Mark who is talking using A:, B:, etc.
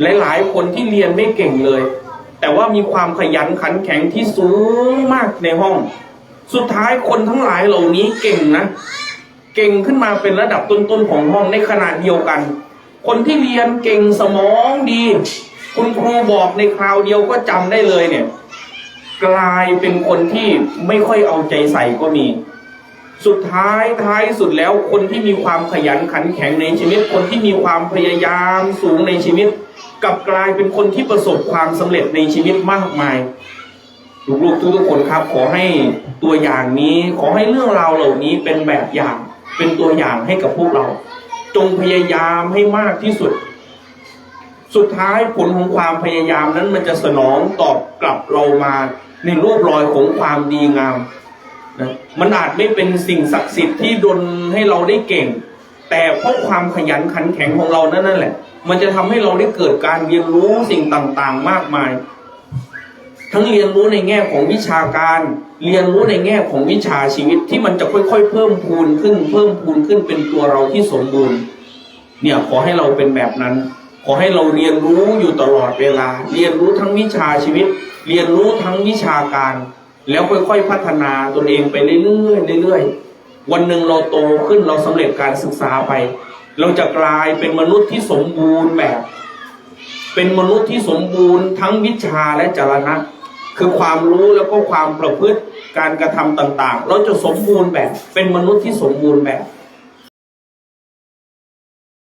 A: หลายๆ คนที่เรียนไม่เก่งเลย แต่ว่ามีความขยันขันแข็งที่สูงมากในห้อง สุดท้ายคนทั้งหลายเหล่านี้เก่งนะ เก่งขึ้นมาเป็นระดับต้นๆของห้องในขณะเดียวกัน คนที่เรียนเก่งสมองดี คุณครูบอกในคราวเดียวก็จำได้เลยเนี่ย กลายเป็นคนที่ไม่ค่อยเอาใจใส่ก็มี สุดท้ายท้ายสุดแล้วคนที่มีความขยันขันแข็งในชีวิต คนที่มีความพยายามสูงในชีวิตกลับกลายเป็นคนที่ประสบความสำเร็จในชีวิตมากมายลูกๆทุกๆคนครับ ขอให้ตัวอย่างนี้ขอให้เรื่องราวเหล่านี้เป็นแบบอย่าง เป็นตัวอย่างให้กับพวกเรา จงพยายามให้มากที่สุด สุดท้ายผลของความพยายามนั้นมันจะสนองตอบกลับเรามาในรูปรอยของความดีงาม นะมันอาจไม่เป็นสิ่งศักดิ์สิทธิ์ที่ดลให้เราได้เก่ง แต่เพราะความขยันขันแข็งของเรานั่นนั่นแหละ มันจะทำให้เราได้เกิดการเรียนรู้สิ่งต่างๆ มากมาย ทั้งเรียนรู้ในแง่ของวิชาการ เรียนรู้ในแง่ของวิชาชีวิตที่มันจะค่อยๆ เพิ่มพูนขึ้น เพิ่มพูนขึ้นเป็นตัวเราที่สมบูรณ์ เนี่ยขอให้เราเป็นแบบนั้น ขอให้เราเรียนรู้อยู่ตลอดเวลา เรียนรู้ทั้งวิชาชีวิต เรียนรู้ทั้งวิชาการ แล้วค่อยๆพัฒนาตนเองไปเรื่อยๆเรื่อยๆ วันหนึ่งเราโตขึ้นเราสำเร็จการศึกษาไป เราจะกลายเป็นมนุษย์ที่สมบูรณ์แบบ เป็นมนุษย์ที่สมบูรณ์ทั้งวิชาและจรณะ คือความรู้แล้วก็ความประพฤติการกระทำต่างๆ เราจะสมบูรณ์แบบ เป็นมนุษย์ที่สมบูรณ์แบบ